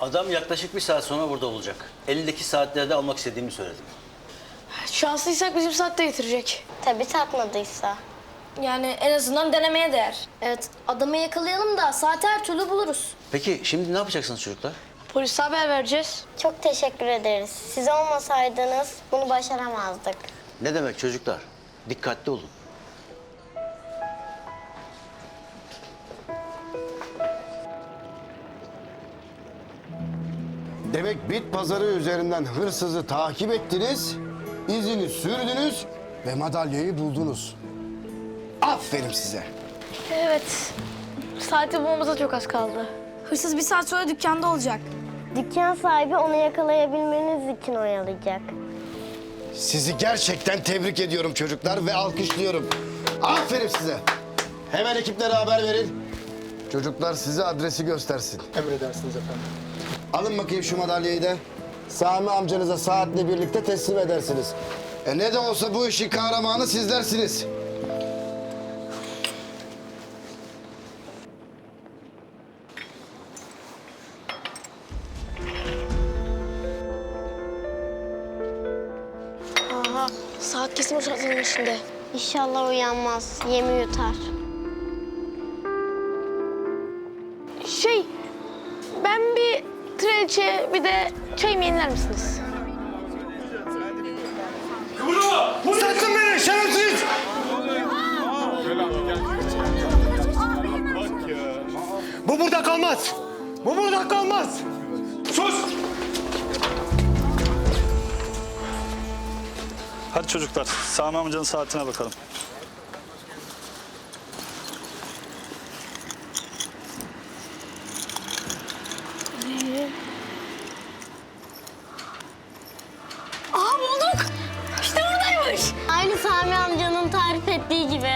Adam yaklaşık bir saat sonra burada olacak. Elindeki saatlerde almak istediğimi söyledim. Şanslıysak bizim saatte getirecek. Tabii takmadıysa. Yani en azından denemeye değer. Evet, adamı yakalayalım da saati her türlü buluruz. Peki şimdi ne yapacaksınız çocuklar? Polise haber vereceğiz. Çok teşekkür ederiz. Siz olmasaydınız bunu başaramazdık. Ne demek çocuklar? Dikkatli olun. Demek bit pazarı üzerinden hırsızı takip ettiniz, izini sürdünüz ve madalyayı buldunuz. Aferin size. Evet. Saati bulmamıza çok az kaldı. Hırsız bir saat sonra dükkanda olacak. Dükkan sahibi onu yakalayabilmeniz için oyalayacak. Sizi gerçekten tebrik ediyorum çocuklar ve alkışlıyorum. Aferin size. Hemen ekiplere haber verin. Çocuklar size adresi göstersin. Emredersiniz efendim. Alın bakayım şu madalyayı da. Sami amcanıza saatle birlikte teslim edersiniz. E ne de olsa bu işin kahramanı sizlersiniz. Aha. Saat kesin o çantanın içinde. İnşallah uyanmaz, yemi yutar. De çayımı yeniler misiniz? Sakın beni şerefsiz! Bu burada kalmaz. Bu burada kalmaz. Sus! Hadi çocuklar, Sami amcanın saatine bakalım. Ettiği gibi.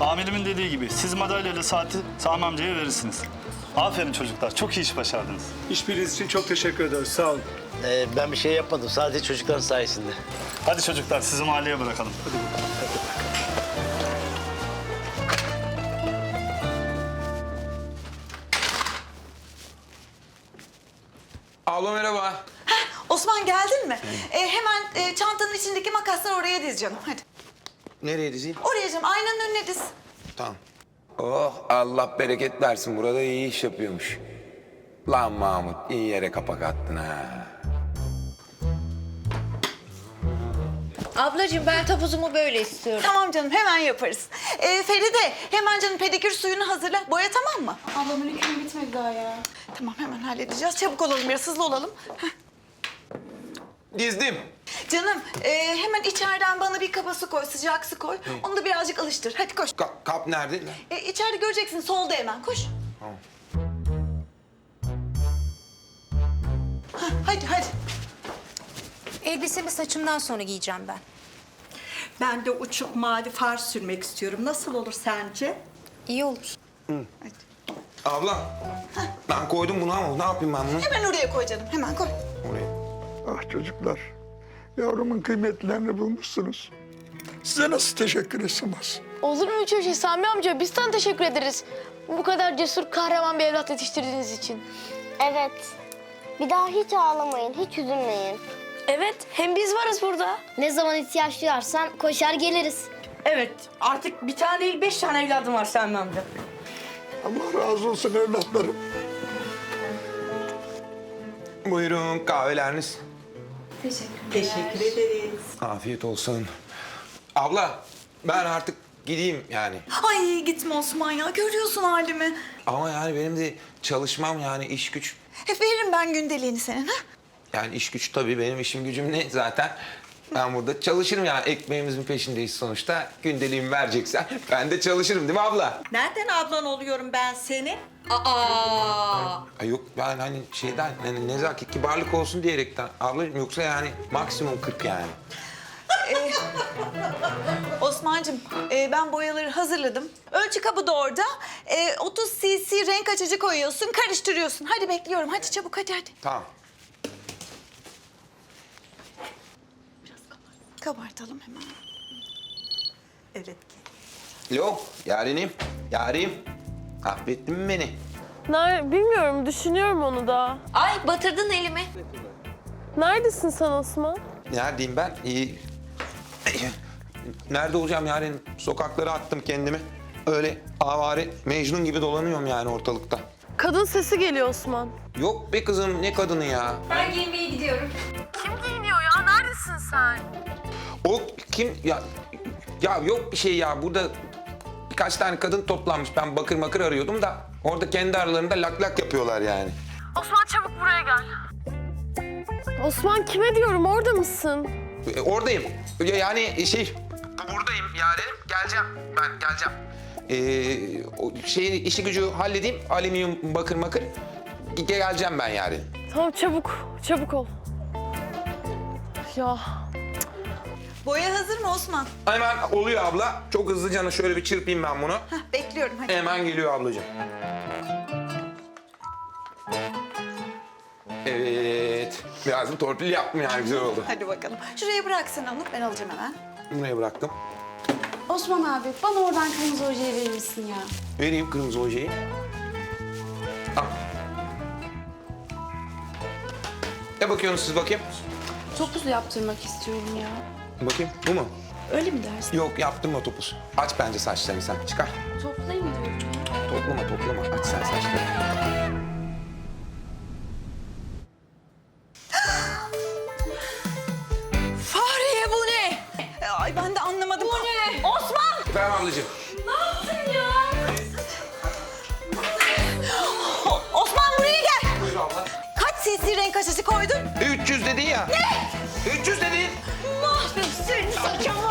Amirimin dediği gibi siz madalyayla saati Sami amcaya verirsiniz. Aferin çocuklar, çok iyi iş başardınız. İşbiriniz için çok teşekkür ederiz. Sağ olun. Ee, ben bir şey yapmadım. Sadece çocukların sayesinde. Hadi çocuklar, sizi mahalleye bırakalım. Abla merhaba. Osman geldin mi? Ee, hemen e, çantanın içindeki makasları oraya diz canım. Hadi. Nereye dizeyim? Oraya canım aynanın önüne diz. Tamam. Oh Allah bereket versin. Burada iyi iş yapıyormuş. Lan Mahmut iyi yere kapak attın ha. Ablacığım ben topuzumu böyle istiyorum. Tamam canım hemen yaparız. Ee, Feride hemen canım pedikür suyunu hazırla. Boya tamam mı? Ablamın hükmü bitmedi daha ya. Tamam hemen halledeceğiz. Çabuk olalım biraz hızlı olalım. Heh. Dizdim. Canım e, hemen içeriden bana bir kaba su koy, sıcak su koy. Onu da birazcık alıştır. Hadi koş. Ka- kap nerede lan? E, içeride göreceksin solda hemen koş. Hah, hadi hadi. Elbisemi saçımdan sonra giyeceğim ben. Ben de uçuk mavi far sürmek istiyorum. Nasıl olur sence? İyi olur. Abla. Ben koydum bunu ama ne yapayım ben bunu? Hemen oraya koy canım. Hemen koy. Ah çocuklar. Yavrumun kıymetlerini bulmuşsunuz. Size nasıl teşekkür etsem az? Olur mu hiç öyle şey Sami amca? Biz sana teşekkür ederiz. Bu kadar cesur, kahraman bir evlat yetiştirdiğiniz için. Evet. Bir daha hiç ağlamayın, hiç üzülmeyin. Evet, hem biz varız burada. Ne zaman ihtiyaç duyarsan koşar geliriz. Evet, artık bir tane değil beş tane evladım var Sami amca. Allah razı olsun evlatlarım. Buyurun kahveleriniz. Teşekkür ederiz. Afiyet olsun. Abla ben artık gideyim yani. Ay gitme Osman ya. Görüyorsun halimi. Ama yani benim de çalışmam yani iş güç. Hep veririm ben gündeliğini senin ha. Yani iş güç tabii benim işim gücüm ne zaten. Ben burada çalışırım yani ekmeğimizin peşindeyiz sonuçta. Gündeliğimi vereceksen ben de çalışırım değil mi abla? Nereden ablan oluyorum ben senin? Aa! Ay yok ben hani şeyden hani nezaket kibarlık olsun diyerekten ablacığım yoksa yani maksimum 40 yani. Osman'cığım e, ben boyaları hazırladım. Ölçü kabı da orada. E, 30 cc renk açıcı koyuyorsun, karıştırıyorsun. Hadi bekliyorum. Hadi çabuk hadi hadi. Tamam. Kabartalım hemen. Evet. Alo yarenim, yarim. Affettin mi beni? Ner bilmiyorum, düşünüyorum onu da. Ay batırdın elimi. Neredesin sen Osman? Neredeyim ben? İyi. Nerede olacağım yarın? Sokaklara attım kendimi. Öyle avari Mecnun gibi dolanıyorum yani ortalıkta. Kadın sesi geliyor Osman. Yok be kızım ne kadını ya? Ben giyinmeye gidiyorum. Kim giyiniyor ya? Neredesin sen? O kim ya? Ya yok bir şey ya burada birkaç tane kadın toplanmış. Ben bakır makır arıyordum da orada kendi aralarında lak lak yapıyorlar yani. Osman çabuk buraya gel. Osman kime diyorum? Orada mısın? E, Oradayım. Ya- Yani şey buradayım yani geleceğim ben geleceğim. Ee, o şeyi işi gücü halledeyim. Alüminyum bakır makır. Ge- Geleceğim ben yani. Tamam çabuk, çabuk ol. Ya Boya hazır mı Osman? Hemen oluyor abla. Çok hızlıca şöyle bir çırpayım ben bunu. Heh, bekliyorum hadi. Hemen geliyor ablacığım. Evet. Biraz da torpil yaptım yani güzel oldu. Hadi bakalım. Şuraya bırak sen onu. Ben alacağım hemen. Buraya bıraktım. Osman abi bana oradan kırmızı ojeyi verir misin ya? Vereyim kırmızı ojeyi. Al. Ne bakıyorsunuz siz bakayım? Topuzlu yaptırmak istiyorum ya. Bakayım bu mu? Öyle mi dersin? Yok yaptım o topuz. Aç bence saçlarını sen. Çıkar. Toplayayım diyorum. Toplama toplama. Aç sen saçlarını. Fahriye bu ne? Ay ben de anlamadım. Bu ne? Osman! Ver ablacığım. Osman buraya gel. Buyur abla. Kaç cc renk açıcı koydun? 300 dedin ya. Ne? 300 dedin. Such a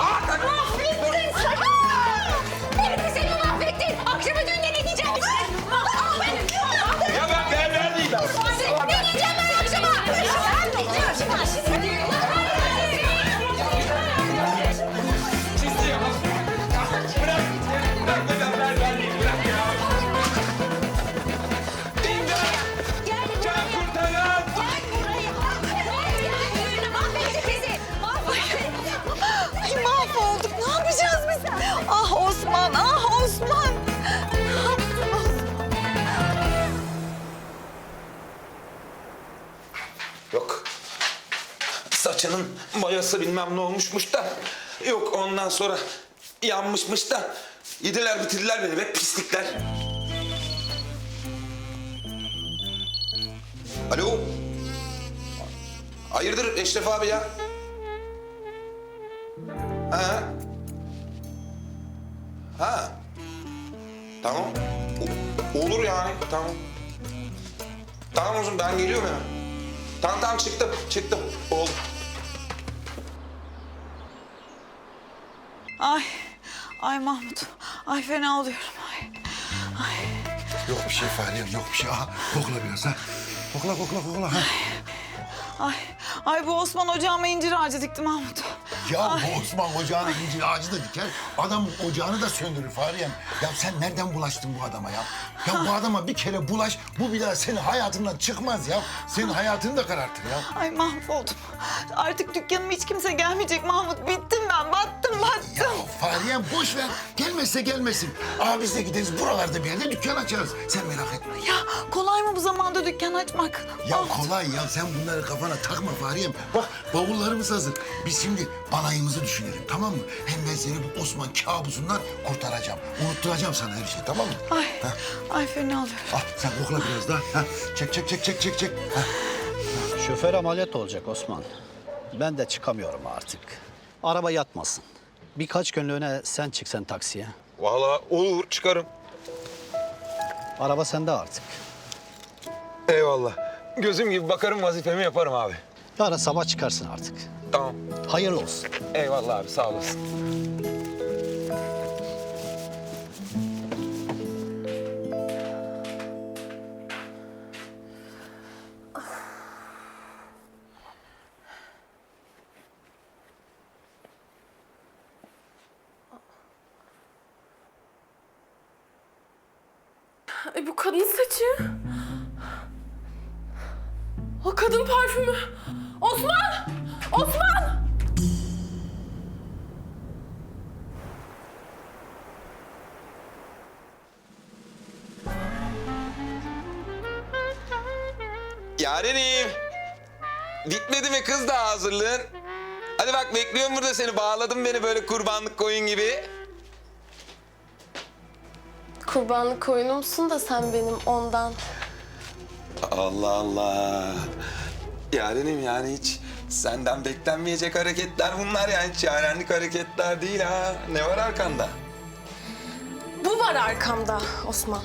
mayası bilmem ne olmuşmuş da. Yok ondan sonra yanmışmış da. Yediler bitirdiler beni be pislikler. Alo. Hayırdır Eşref abi ya? Ha? Ha? Tamam. O- olur yani tamam. Tamam zaman ben geliyorum hemen. Tamam tamam çıktım çıktım. Oldu. Ay, ay Mahmut. Ay fena oluyorum. Ay. Yok bir şey Fahriye'm yok bir şey. Aha, kokla biraz ha. Kokla kokla kokla ha. Ay, ay bu Osman ocağıma incir ağacı dikti Mahmut. Ya bu Osman ocağına incir ağacı da diker. Adam ocağını da söndürür Fahriye'm. Ya sen nereden bulaştın bu adama ya? Ya bu adama bir kere bulaş, bu bir daha senin hayatından çıkmaz ya. Senin hayatını da karartır ya. Ay mahvoldum. Artık dükkanıma hiç kimse gelmeyecek Mahmut. Bittim battım. Fahriye'm boş ver. Gelmezse gelmesin. De gideriz buralarda bir yerde dükkan açarız. Sen merak etme. Ya kolay mı bu zamanda dükkan açmak? Ya Mahmut. kolay ya sen bunları kafana takma Fahriye'm. Bak bavullarımız hazır. Biz şimdi balayımızı düşünelim tamam mı? Hem ben seni bu Osman kabusundan kurtaracağım. Unutturacağım sana her şeyi tamam mı? Ay, ay fena oluyorum. Al sen kokla biraz daha. Ha, çek çek çek çek çek çek. Ha. Şoför ameliyat olacak Osman. Ben de çıkamıyorum artık. Araba yatmasın. Birkaç günlüğüne sen çıksan taksiye. Vallahi olur çıkarım. Araba sende artık. Eyvallah. Gözüm gibi bakarım vazifemi yaparım abi. Yarın sabah çıkarsın artık. Tamam. Hayırlı olsun. Eyvallah abi sağ olasın. Kadın saçı. O kadın parfümü. Osman! Osman! Yarenim. Bitmedi mi kız da hazırlığın? Hadi bak bekliyorum burada seni. Bağladın beni böyle kurbanlık koyun gibi. Kurbanlık koyunumsun da sen benim ondan. Allah Allah. Yarenim yani hiç senden beklenmeyecek hareketler bunlar yani. Hiç yarenlik hareketler değil ha. Ne var arkanda? Bu var arkamda Osman.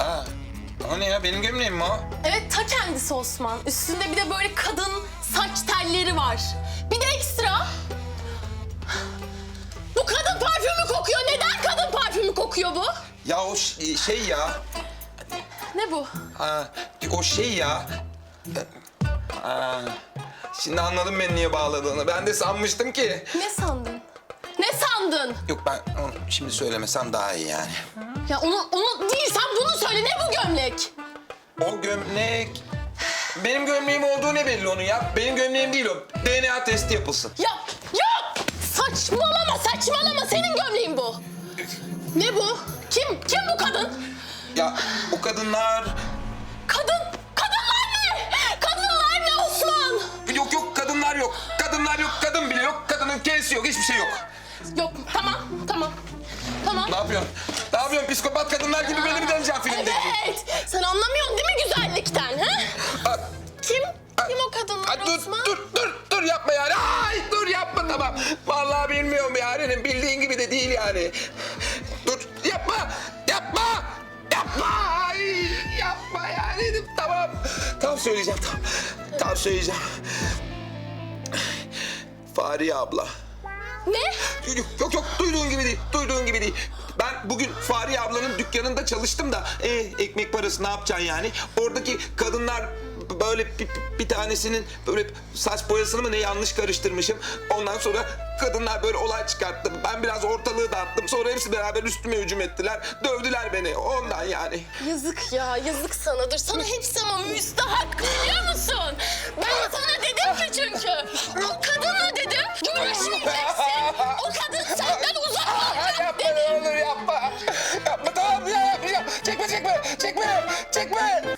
Aa, o ne ya? Benim gömleğim mi o? Evet ta kendisi Osman. Üstünde bir de böyle kadın saç telleri var. Bir de ekstra. Bu kadın parfümü kokuyor. Neden kadın parfümü kokuyor bu? Ya o ş- şey ya. Ne bu? Ha, o şey ya. Ha, şimdi anladım ben niye bağladığını. Ben de sanmıştım ki. Ne sandın? Ne sandın? Yok ben onu şimdi söylemesem daha iyi yani. Ya onu, onu değil sen bunu söyle. Ne bu gömlek? O gömlek... Benim gömleğim olduğu ne belli onun ya? Benim gömleğim değil o. DNA testi yapılsın. Ya ya saçmalama saçmalama senin gömleğin bu. Ne bu? Kim? Kim bu kadın? Ya o kadınlar... Kadın. Kadınlar ne? Kadınlar ne Osman? Yok yok kadınlar yok. Kadınlar yok, kadın bile yok. Kadının kendisi yok, hiçbir şey yok. Yok tamam tamam. Tamam. Ne yapıyorsun? Ne yapıyorsun? Psikopat kadınlar gibi beni mi deneyeceksin filmde? Evet. Sen anlamıyorsun değil mi güzellikten? Ha? Aa, Kim? Kim o kadınlar Aa, dur, Osman? dur, dur, dur yapma yani. Ay, dur yapma tamam. Vallahi bilmiyorum yarenim. Bildiğin gibi de değil yani. Yapma, yapma. Ay, yapma yarenim. Tamam. Tamam söyleyeceğim, tamam. Tamam söyleyeceğim. Fahriye abla. Ne? Yok yok yok duyduğun gibi değil. Duyduğun gibi değil. Ben bugün Fahriye ablanın dükkanında çalıştım da e, ekmek parası ne yapacaksın yani? Oradaki kadınlar böyle bir, bir tanesinin böyle saç boyasını mı ne yanlış karıştırmışım. Ondan sonra kadınlar böyle olay çıkarttı. Ben biraz ortalığı dağıttım. Sonra hepsi beraber üstüme hücum ettiler. Dövdüler beni. Ondan yani. Yazık ya, yazık sana. Dur sana hepsi ama müstahak biliyor musun? Ben sana dedim ki çünkü. O kadınla dedim, görüşmeyeceksin. O kadın senden uzak olacak yapma dedim. olur yapma. Yapma tamam ya yapmayacağım. Çekme çekme çekme çekme.